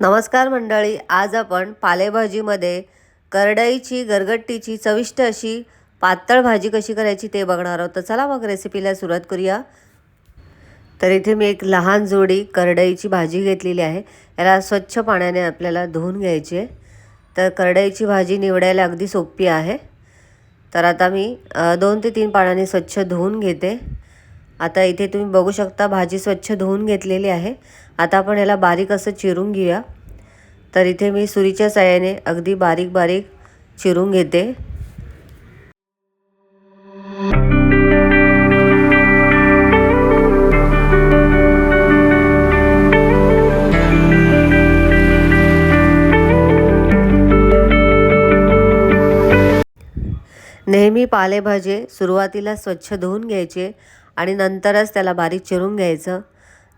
नमस्कार मंडळी आज आपण पालेभाजीमध्ये करडईची गरगट्टीची चविष्ट अशी पातळ भाजी कशी करायची ते बघणार आहोत. तर चला मग रेसिपीला सुरुवात करूया. तर इथे मी एक लहान जोडी करडईची भाजी घेतलेली आहे. याला स्वच्छ पाण्याने आपल्याला धुवून घ्यायची आहे. तर करडईची भाजी निवडायला अगदी सोपी आहे. तर आता मी दोन ते तीन पाण्याने स्वच्छ धुवून घेते. आता इथे तुम्ही बघू शकता भाजी स्वच्छ धुवून घेतलेली आहे. आता आपण याला बारीक असं चिरून घेऊया. तर इथे मी सुरीच्या साह्याने अगदी बारीक बारीक चिरून घेते. नेहमी पालेभाजी सुरुवातीला स्वच्छ धुवून घ्यायचे. आणि नंतरच त्याला बारीक चिरून घ्यायचं.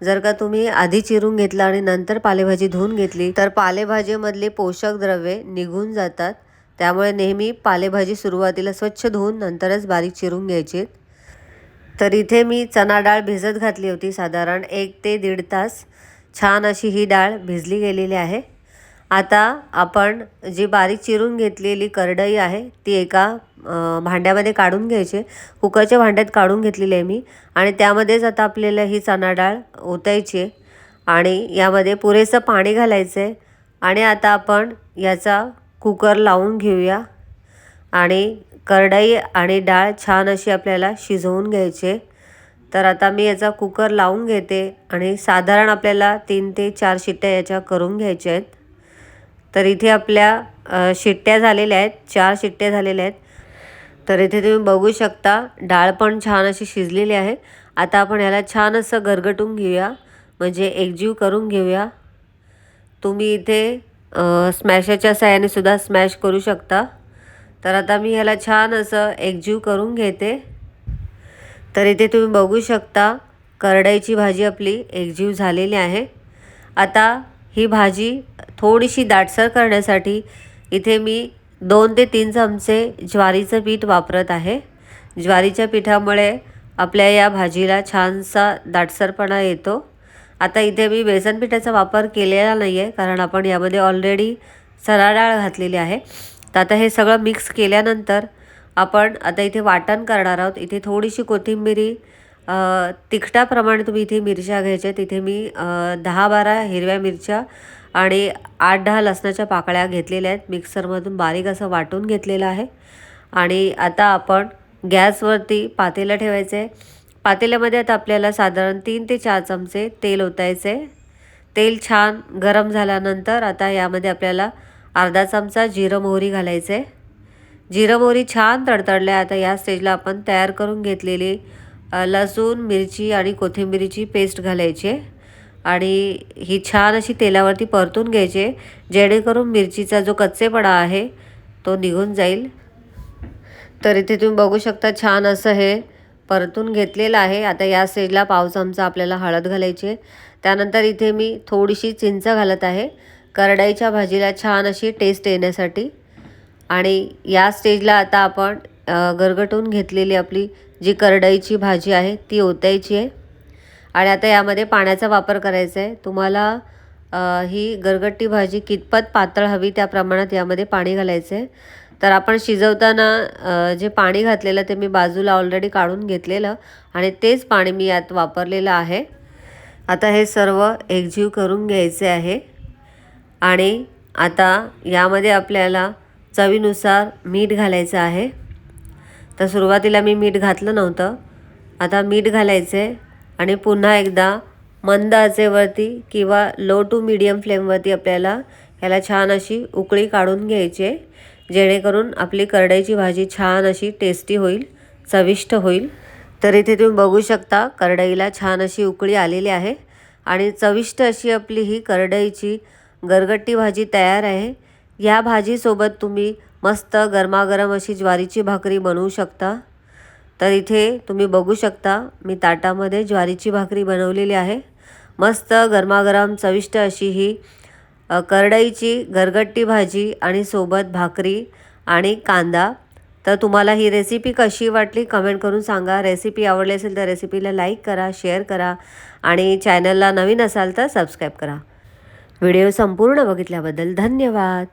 जर का तुम्ही आधी चिरून घेतलं आणि नंतर पालेभाजी धुवून घेतली तर पालेभाजीमधली पोषक द्रव्ये निघून जातात. त्यामुळे नेहमी पालेभाजी सुरुवातीला स्वच्छ धुवून नंतरच बारीक चिरून घ्यायची. तर इथे मी चणा डाळ भिजत घातली होती साधारण एक ते दीड तास. छान अशी ही डाळ भिजली गेलेली आहे. आता आपण जी बारीक चिरून घेतलेली करडई आहे ती एका भांड्यामध्ये काढून घ्यायचे. कुकरच्या भांड्यात काढून घेतलेली आहे मी. आणि त्यामध्येच आता आपल्याला ही चणा डाळ ओतायची आणि यामध्ये पुरेसं पाणी घालायचं आहे. आणि आता आपण याचा कुकर लावून घेऊया. आणि करडई आणि डाळ छान अशी आपल्याला शिजवून घ्यायचे तर आता मी याचा कुकर लावून घेते. आणि साधारण आपल्याला तीन ते चार शिट्ट्या याच्या करून घ्यायच्या आहेत. तर इथे आपल्या शिट्ट्या झालेल्या आहेत. चार शिट्ट्या झालेल्या आहेत. तर इथे तुम्ही बघू शकता डाळ पण छान अशी शिजलेली आहे. आता आपण ह्याला छान असं गरगटून घेऊया. म्हणजे एकजीव करून घेऊया. तुम्ही इथे स्मॅशाच्या साह्याने सुद्धा स्मॅश करू शकता. तर आता मी ह्याला छान असं एकजीव करून घेते. तर इथे तुम्ही बघू शकता करडईची भाजी आपली एकजीव झालेली आहे. आता ही भाजी थोडीशी दाटसर करण्यासाठी इथे मी दोन ते तीन चमचे ज्वारीचं पीठ वापरत आहे. ज्वारीच्या पिठामुळे आपल्या या भाजीला छानसा दाटसरपणा येतो. आता इथे मी बेसन पिठाचा वापर केलेला नाही आहे कारण आपण यामध्ये ऑलरेडी चणा डाळ घातलेली आहे. तर आता हे सगळं मिक्स केल्यानंतर आपण आता इथे वाटण करणार आहोत. इथे थोडीशी कोथिंबिरी तिखटाप्रमाणे तुम्ही इथे मिरच्या घ्यायच्या तिथे मी दहा बारा हिरव्या मिरच्या आणि आठ दहा लसणाच्या पाकळ्या घेतलेल्या आहेत. मिक्सरमधून बारीक असं वाटून घेतलेलं आहे. आणि आता आपण गॅसवरती पातेलं ठेवायचं आहे पातेल्यामध्ये आता आपल्याला साधारण तीन ते चार चमचे तेल ओतायचे तेल छान गरम झाल्यानंतर आता यामध्ये आपल्याला अर्धा चमचा जिरं मोहरी घालायचं आहे जिरं मोहरी छान तडतडल्या आता या स्टेजला आपण तयार करून घेतलेली लसूण मिरची आणि कोथिंबिरीची पेस्ट घालायची आहे. आणि ही छान अशी तेलावरती परतून घ्यायची आहे जेणेकरून मिरचीचा जो कच्चेपणा आहे तो निघून जाईल. तर इथे तुम्ही बघू शकता छान असं हे परतून घेतलेलं आहे. आता या स्टेजला पाव चमचा आपल्याला हळद घालायची आहे. त्यानंतर इथे मी थोडीशी चिंच घालत आहे. करडईच्या भाजीला छान अशी टेस्ट येण्यासाठी. आणि या स्टेजला आता आपण गरगटून घेतलेली आपली जी करडईची भाजी आहे ती ओतायची आहे. आणि आता यामध्ये पाण्याचा वापर करायचा आहे. तुम्हाला ही गरगट्टी भाजी कितपत पातळ हवी त्या प्रमाणात यामध्ये पाणी घालायचं आहे. तर आपण शिजवताना जे पाणी घातलेलं ते मी बाजूला ऑलरेडी काढून घेतलेलं आणि तेच पाणी मी यात वापरलेलं आहे. आता हे सर्व एकजीव करून घ्यायचे आहे. आणि आता यामध्ये आपल्याला चवीनुसार मीठ घालायचं आहे. तर सुरुवातीला मी मीठ घातलं नव्हतं. आता मीठ घालायचं आहे. आणि पुन्हा एकदा मंद आचेवरती किंवा लो टू मीडियम फ्लेमवरती आपल्याला ह्याला छान अशी उकळी काढून घ्यायची आहे. जेणेकरून आपली करडईची भाजी छान अशी टेस्टी होईल चविष्ट होईल. तर इथे तुम्ही बघू शकता करडईला छान अशी उकळी आलेली आहे. आणि चविष्ट अशी आपली ही करडईची गरगट्टी भाजी तयार आहे. या भाजीसोबत तुम्ही मस्त गरमागरम अशी ज्वारीची भाकरी बनवू शकता. तर इथे तुम्ही बघू शकता मी ताटामध्ये ज्वारीची भाकरी बनवलेली आहे. मस्त गरमागरम चविष्ट अशी ही करडईची गरगट्टी भाजी आणि सोबत भाकरी आणि कांदा. तर तुम्हाला ही रेसिपी कशी वाटली कमेंट करून सांगा. रेसिपी आवडली असेल तर रेसिपीला लाईक करा शेअर करा आणि चॅनलला नवीन असाल तर सबस्क्राईब करा. व्हिडिओ संपूर्ण बघितल्याबद्दल धन्यवाद.